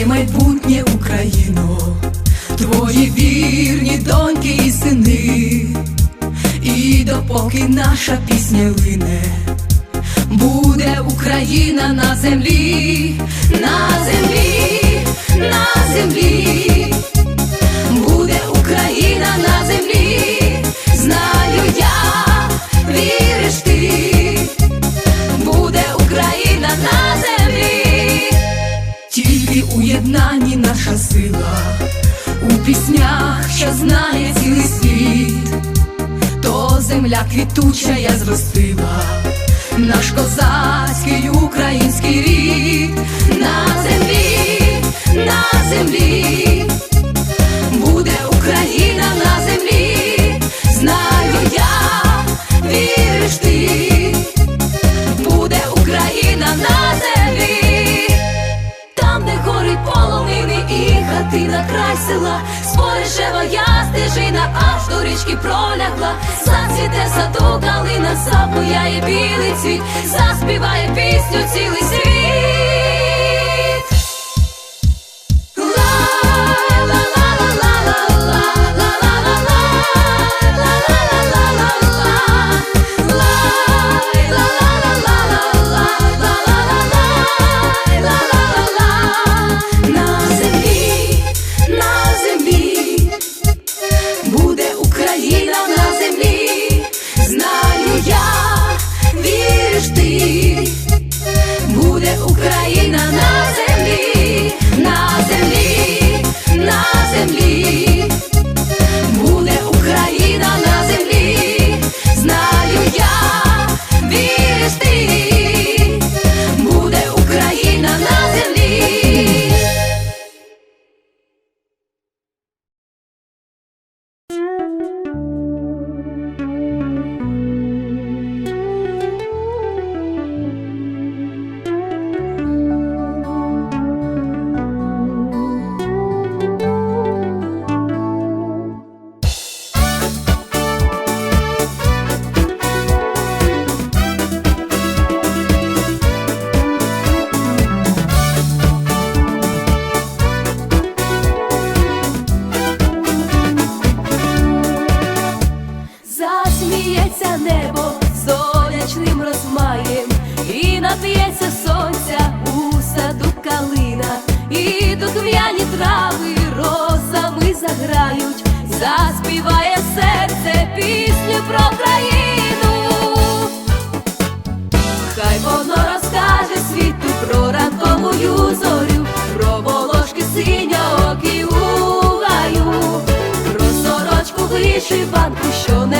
твоє майбутнє Україно, твої вірні доньки і сини, і допоки наша пісня лине, буде Україна на землі, на землі, на землі, наша сила, у піснях, що знає цілий світ, то земля квітуча я зростила, наш козацький український рід, села, споришева я стежина, аж до річки пролягла, зацвіте саду калина, запуяє білий цвіт, заспіває пісню цілий світ. сміється небо сонячним розмаєм, і нап'ється сонця у саду калина, і духм'яні трави розами заграють, заспіває серце пісню про країну, хай воно розкаже світу про ранковую зорю, про волошки синьок і угаю, про сорочку вишиванку, що не.